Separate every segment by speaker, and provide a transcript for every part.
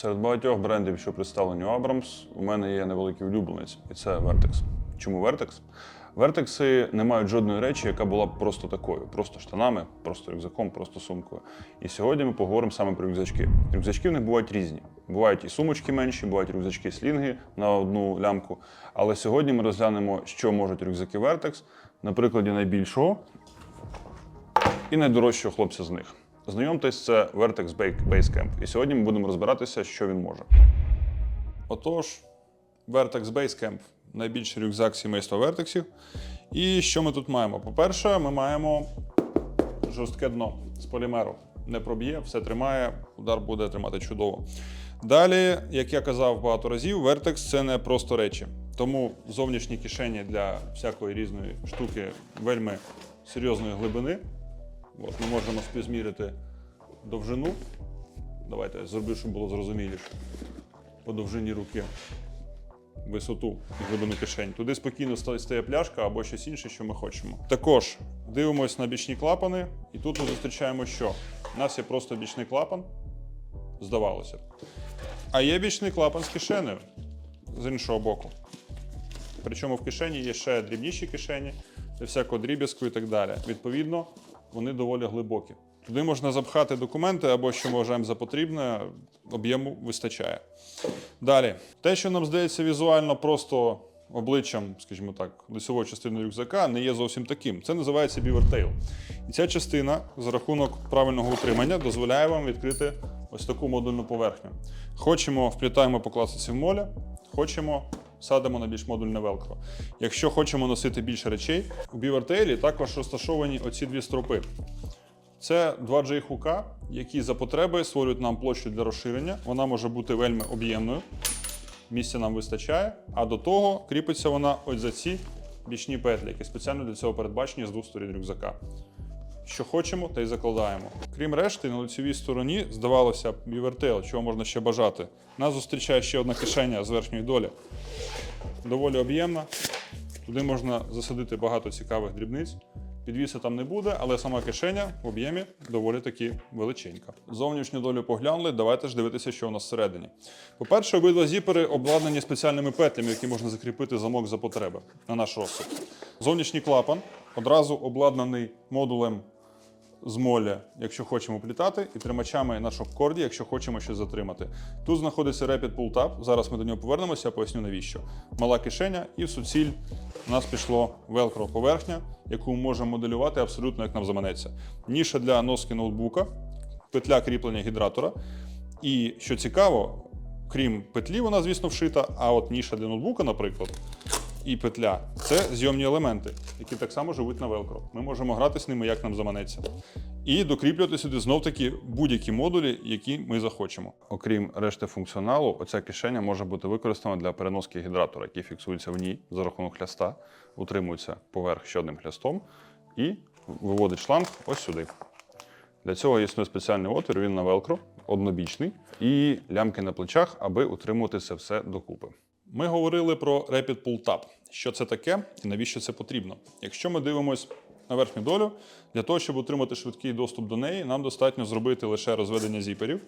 Speaker 1: Серед багатьох брендів, що представлені у Abrams, у мене є невеликий улюбленець, і це Vertex. Чому Vertex? Вертекси не мають жодної речі, яка була б просто такою, просто штанами, просто рюкзаком, просто сумкою. І сьогодні ми поговоримо саме про рюкзачки. Рюкзачки в них бувають різні. Бувають і сумочки менші, бувають рюкзачки слінги на одну лямку. Але сьогодні ми розглянемо, що можуть рюкзаки Vertex на прикладі найбільшого і найдорожчого хлопця з них. Знайомтесь, це Vertex Basecamp. І сьогодні ми будемо розбиратися, що він може. Отож, Vertex Basecamp найбільший рюкзак сімейства Вертексів. І що ми тут маємо? По-перше, ми маємо жорстке дно з полімеру. Не проб'є, все тримає, удар буде тримати чудово. Далі, як я казав багато разів, Vertex це не просто речі. Тому зовнішні кишені для всякої різної штуки вельми серйозної глибини. От ми можемо співзмірити довжину. Давайте я зроблю, щоб було зрозуміліше. По довжині руки висоту і глибину кишень. Туди спокійно стає пляшка або щось інше, що ми хочемо. Також дивимось на бічні клапани, і тут ми зустрічаємо, що у нас є просто бічний клапан, здавалося. А є бічний клапан з кишенею з іншого боку. Причому в кишені є ще дрібніші кишені всякого дріб'язку і так далі. Відповідно, вони доволі глибокі. Туди можна запхати документи або що ми вважаємо за потрібне, об'єму вистачає. Далі, те, що нам здається візуально просто обличчям, скажімо так, лицевої частини рюкзака, не є зовсім таким. Це називається бівертейл. І ця частина за рахунок правильного утримання дозволяє вам відкрити ось таку модульну поверхню. Хочемо, вплітаємо по класиці в молі, хочемо. Садимо на більш модульне велкро. Якщо хочемо носити більше речей, у бівертейлі також розташовані оці дві стропи. Це два J-хука, які за потреби створюють нам площу для розширення. Вона може бути вельми об'ємною, місця нам вистачає. А до того кріпиться вона ось за ці бічні петлі, які спеціально для цього передбачені з двох сторін рюкзака. Що хочемо, те й закладаємо. Крім решти, на лицевій стороні, здавалося б, бівертейл, чого можна ще бажати. Нас зустрічає ще одна кишеня з верхньої долі. Доволі об'ємна. Туди можна засадити багато цікавих дрібниць. Підвіса там не буде, але сама кишеня в об'ємі доволі таки величенька. Зовнішню долю поглянули, давайте ж дивитися, що у нас всередині. По-перше, обидва зіпери обладнані спеціальними петлями, які можна закріпити замок за потреби на наш розсуд. Зовнішній клапан одразу обладнаний модулем з моля, якщо хочемо плітати, і тримачами на шоп-корді, якщо хочемо щось затримати. Тут знаходиться Rapid Pull Tab. Зараз ми до нього повернемося, я поясню навіщо. Мала кишеня, і в суціль у нас пішло велкро поверхня, яку можемо моделювати абсолютно як нам заманеться. Ніша для носки ноутбука, петля кріплення гідратора. І що цікаво, крім петлі, вона, звісно, вшита, а от ніша для ноутбука, наприклад, і петля це зйомні елементи, які так само живуть на велкро. Ми можемо грати з ними, як нам заманеться. І докріплювати сюди знов таки будь-які модулі, які ми захочемо. Окрім решти функціоналу, оця кишеня може бути використана для переноски гідратора, який фіксується в ній за рахунок хляста, утримується поверх ще одним хлястом і виводить шланг ось сюди. Для цього існує спеціальний отвір, він на велкро, однобічний, і лямки на плечах, аби утримувати це все докупи. Ми говорили про Rapid Pull Tab. Що це таке і навіщо це потрібно? Якщо ми дивимось на верхню долю, для того, щоб отримати швидкий доступ до неї, нам достатньо зробити лише розведення зіперів,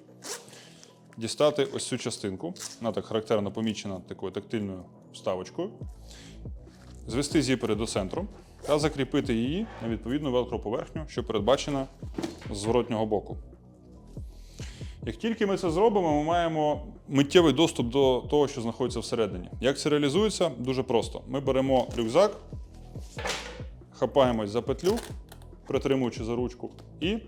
Speaker 1: дістати ось цю частинку, вона так характерно помічена такою тактильною вставочкою, звести зіпери до центру та закріпити її на відповідну велкро поверхню, що передбачена з зворотнього боку. Як тільки ми це зробимо, ми маємо миттєвий доступ до того, що знаходиться всередині. Як це реалізується? Дуже просто. Ми беремо рюкзак, хапаємось за петлю, притримуючи за ручку, і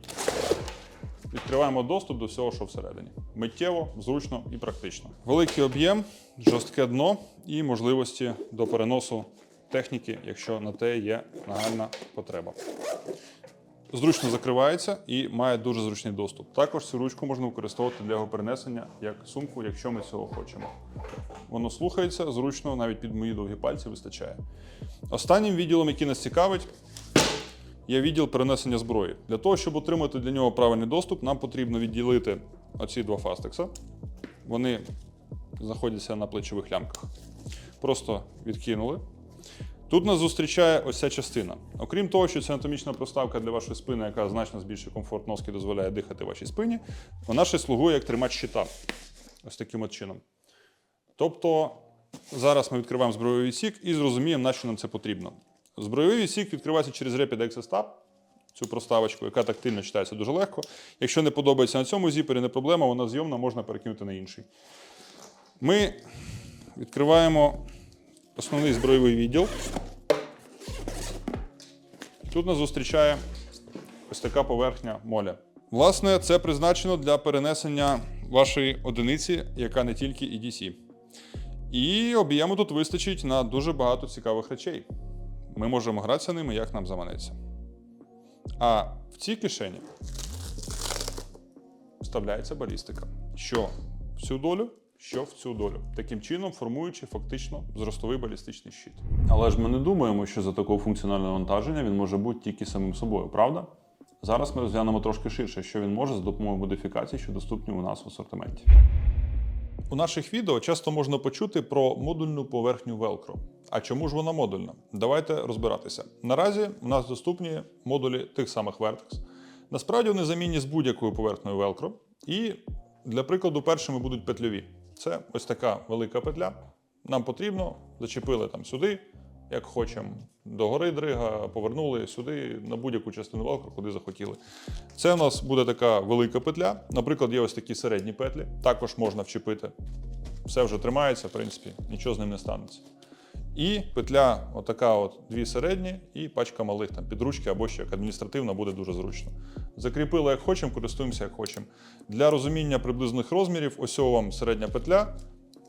Speaker 1: відкриваємо доступ до всього, що всередині. Миттєво, зручно і практично. Великий об'єм, жорстке дно і можливості до переносу техніки, якщо на те є нагальна потреба зручно закривається і має дуже зручний доступ. Також цю ручку можна використовувати для його перенесення як сумку, якщо ми цього хочемо. Воно слухається зручно, навіть під мої довгі пальці вистачає. Останнім відділом, який нас цікавить, є відділ перенесення зброї. Для того, щоб отримати для нього правильний доступ, нам потрібно відділити оці два фастекса. Вони знаходяться на плечових лямках. Просто відкинули. Тут нас зустрічає ось ця частина. Окрім того, що це анатомічна проставка для вашої спини, яка значно збільшує комфорт носки, дозволяє дихати вашій спині, вона ще слугує як тримач щита. ось таким от чином. Тобто зараз ми відкриваємо збройовий відсік і зрозуміємо, на що нам це потрібно. Збройовий відсік відкривається через Rapid Access Tab, цю проставочку, яка тактильно читається дуже легко. Якщо не подобається на цьому зіпері, не проблема, вона зйомна, можна перекинути на інший. Ми відкриваємо основний збройовий відділ. Тут нас зустрічає ось така поверхня моля. Власне, це призначено для перенесення вашої одиниці, яка не тільки EDC. І об'єму тут вистачить на дуже багато цікавих речей. Ми можемо гратися ними, як нам заманеться. А в цій кишені вставляється балістика. Що в цю долю, що в цю долю. Таким чином формуючи фактично зростовий балістичний щит. Але ж ми не думаємо, що за такого функціонального навантаження він може бути тільки самим собою, правда? Зараз ми розглянемо трошки ширше, що він може за допомогою модифікацій, що доступні у нас в асортименті. У наших відео часто можна почути про модульну поверхню Velcro. А чому ж вона модульна? Давайте розбиратися. Наразі у нас доступні модулі тих самих Vertex. Насправді вони замінні з будь-якою поверхнею Velcro. І для прикладу, першими будуть петльові. Це ось така велика петля. Нам потрібно, зачепили там сюди, як хочемо, до гори дрига, повернули сюди на будь-яку частину валку, куди захотіли. Це у нас буде така велика петля. Наприклад, є ось такі середні петлі, також можна вчепити. Все вже тримається, в принципі, нічого з ним не станеться. І петля, отака, от дві середні, і пачка малих там підручки або ще як адміністративна буде дуже зручно. Закріпили як хочемо, користуємося як хочемо. Для розуміння приблизних розмірів, ось вам середня петля,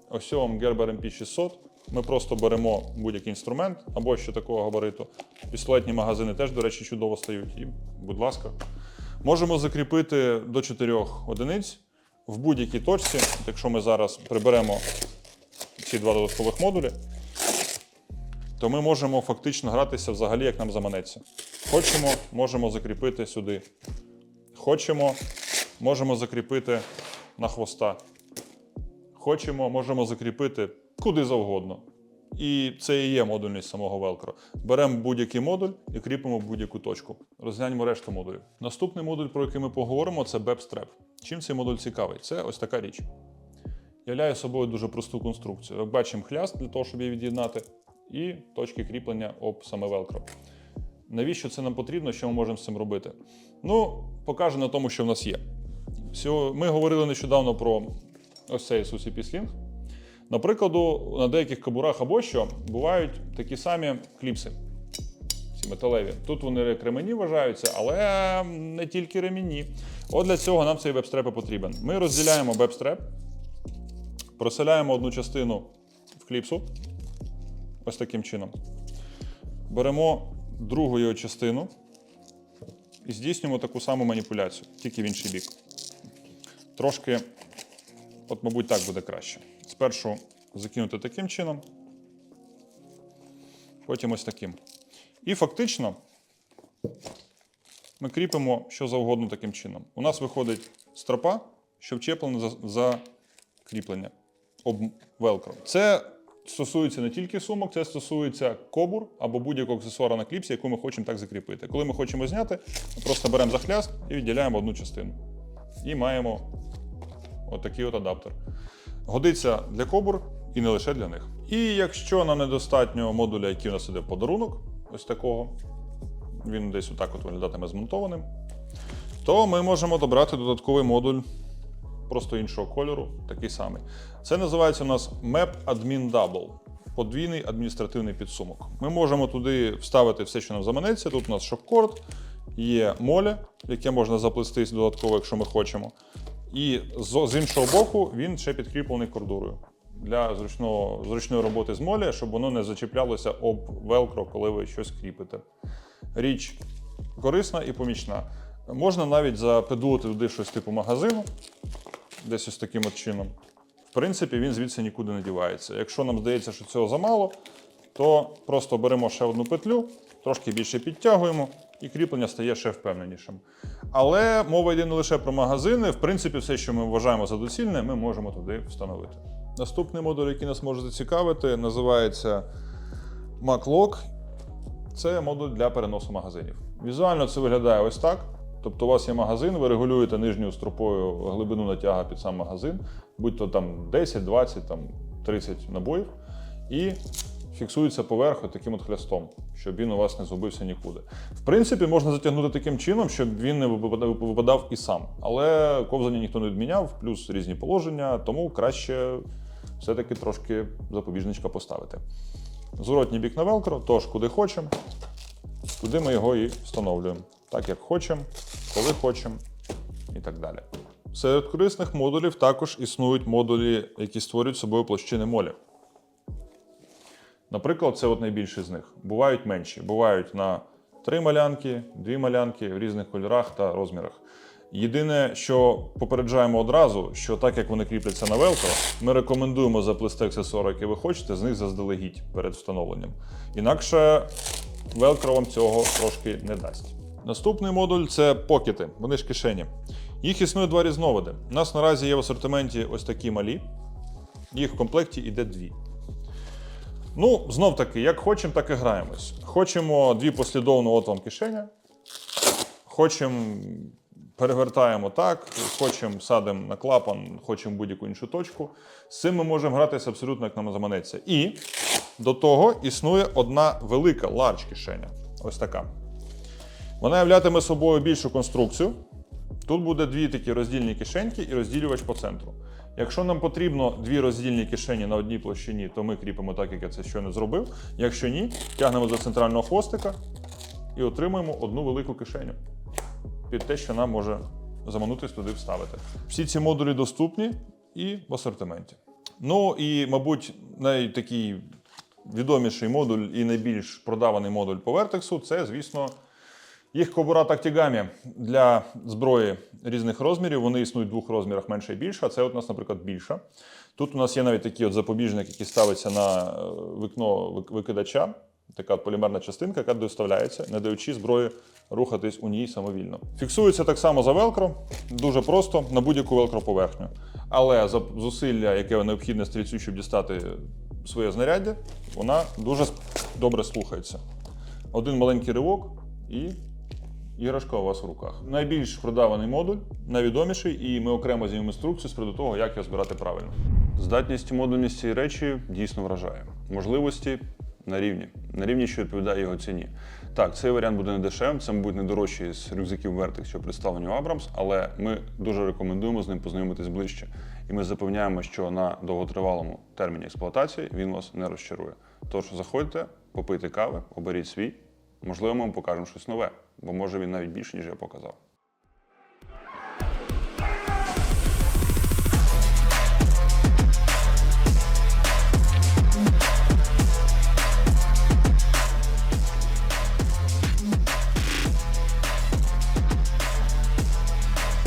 Speaker 1: ось вам Gerber MP600. Ми просто беремо будь-який інструмент або ще такого габариту. Пістолетні магазини теж, до речі, чудово стають. І, будь ласка, можемо закріпити до 4 одиниць в будь-якій точці. Якщо ми зараз приберемо ці два додаткових модулі, то ми можемо фактично гратися взагалі, як нам заманеться. Хочемо, можемо закріпити сюди. Хочемо, можемо закріпити на хвоста. Хочемо, можемо закріпити куди завгодно. І це і є модульність самого Velcro. Беремо будь-який модуль і кріпимо будь-яку точку. Розгляньмо решту модулів. Наступний модуль, про який ми поговоримо, це BEP-Strap. Чим цей модуль цікавий? Це ось така річ. Являє собою дуже просту конструкцію. Бачимо, хляст для того, щоб її від'єднати, і точки кріплення об саме Velcro. Навіщо це нам потрібно? Що ми можемо з цим робити? Ну, покаже на тому, що в нас є. Ми говорили нещодавно про ось цей SUCP Sling. Наприклад, на деяких кабурах або що бувають такі самі кліпси. Ці металеві. Тут вони як ремені вважаються, але не тільки ремені. От для цього нам цей вебстреп потрібен. Ми розділяємо вебстреп, проселяємо одну частину в кліпсу. Ось таким чином. Беремо другу його частину і здійснюємо таку саму маніпуляцію, тільки в інший бік. Трошки, от, мабуть, так буде краще. Спершу закинути таким чином, потім ось таким. І фактично ми кріпимо що завгодно таким чином. У нас виходить стропа, що вчеплена за, за кріплення об велкро. Це стосується не тільки сумок, це стосується кобур або будь-якого аксесуара на кліпсі, яку ми хочемо так закріпити. Коли ми хочемо зняти, просто беремо за хляст і відділяємо одну частину. І маємо отакий от адаптер. Годиться для кобур і не лише для них. І якщо нам недостатньо модуля, який у нас іде в подарунок, ось такого, він десь отак от виглядатиме змонтованим, то ми можемо добрати додатковий модуль просто іншого кольору, такий самий. Це називається у нас Map Admin Double. Подвійний адміністративний підсумок. Ми можемо туди вставити все, що нам заманеться. Тут у нас шок-корд, є моле, яке можна заплести додатково, якщо ми хочемо. І з, іншого боку він ще підкріплений кордурою для зручного, зручної роботи з молі, щоб воно не зачіплялося об велкро, коли ви щось кріпите. Річ корисна і помічна. Можна навіть запедувати туди щось типу магазину, десь ось таким от чином. Принципі, він звідси нікуди не дівається. Якщо нам здається, що цього замало, то просто беремо ще одну петлю, трошки більше підтягуємо, і кріплення стає ще впевненішим. Але мова йде не лише про магазини. В принципі, все, що ми вважаємо за доцільне, ми можемо туди встановити. Наступний модуль, який нас може зацікавити, називається MacLock. Це модуль для переносу магазинів. Візуально це виглядає ось так.
Speaker 2: Тобто у вас є магазин, ви регулюєте нижньою стропою глибину натяга під сам магазин, будь то там 10, 20, там 30 набоїв, і фіксується поверх таким от хлястом, щоб він у вас не згубився нікуди. В принципі, можна затягнути таким чином, щоб він не випадав і сам. Але ковзання ніхто не відміняв, плюс різні положення, тому краще все-таки трошки запобіжничка поставити. Зворотній бік на велкро, тож куди хочемо, туди ми його і встановлюємо. Так як хочемо, коли хочемо і так далі. Серед корисних модулів також існують модулі, які створюють собою площини молі. Наприклад, це от найбільший з них. Бувають менші, бувають на три малянки, дві малянки в різних кольорах та розмірах. Єдине, що попереджаємо одразу, що так як вони кріпляться на велкро, ми рекомендуємо заплести аксесуари, які ви хочете, з них заздалегідь перед встановленням. Інакше велкро вам цього трошки не дасть. Наступний модуль це покети, вони ж кишені. Їх існує два різновиди. У нас наразі є в асортименті ось такі малі, їх в комплекті йде дві. Ну, знов таки, як хочемо, так і граємось. Хочемо дві послідовно, от вам кишеня. Хочемо перевертаємо так, хочемо садимо на клапан, хочемо будь-яку іншу точку. З цим ми можемо гратися абсолютно як нам заманеться. І до того існує одна велика large кишеня. Ось така. Вона являтиме собою більшу конструкцію. Тут буде дві такі роздільні кишеньки і розділювач по центру. Якщо нам потрібно дві роздільні кишені на одній площині, то ми кріпимо так, як я це щойно зробив. Якщо ні, тягнемо за центрального хвостика і отримуємо одну велику кишеню під те, що нам може заманутись туди вставити. Всі ці модулі доступні і в асортименті. Ну і, мабуть, найтакий відоміший модуль і найбільш продаваний модуль по Vertex – це, звісно, їх кобура Tactigami для зброї різних розмірів. Вони існують в двох розмірах менша і більша. а Це от у нас, наприклад, більша. Тут у нас є навіть такий от запобіжник, який ставиться на е, вікно викидача. Така полімерна частинка, яка доставляється, не даючи зброї рухатись у ній самовільно. Фіксується так само за велкро, дуже просто на будь-яку велкро поверхню. Але за зусилля, яке необхідне стрільцю, щоб дістати своє знаряддя, вона дуже добре слухається. Один маленький ривок і іграшка у вас в руках. Найбільш продаваний модуль, найвідоміший, і ми окремо знімемо інструкцію з приводу того, як його збирати правильно.
Speaker 1: Здатність модульність цієї речі дійсно вражає. Можливості на рівні, на рівні, що відповідає його ціні. Так, цей варіант буде не дешевим, це, мабуть, не дорожчий з рюкзаків Vertex, що представлені у Abrams, але ми дуже рекомендуємо з ним познайомитись ближче. І ми запевняємо, що на довготривалому терміні експлуатації він вас не розчарує. Тож заходьте, попийте кави, оберіть свій. Можливо, ми вам покажемо щось нове, бо може він навіть більше, ніж я показав.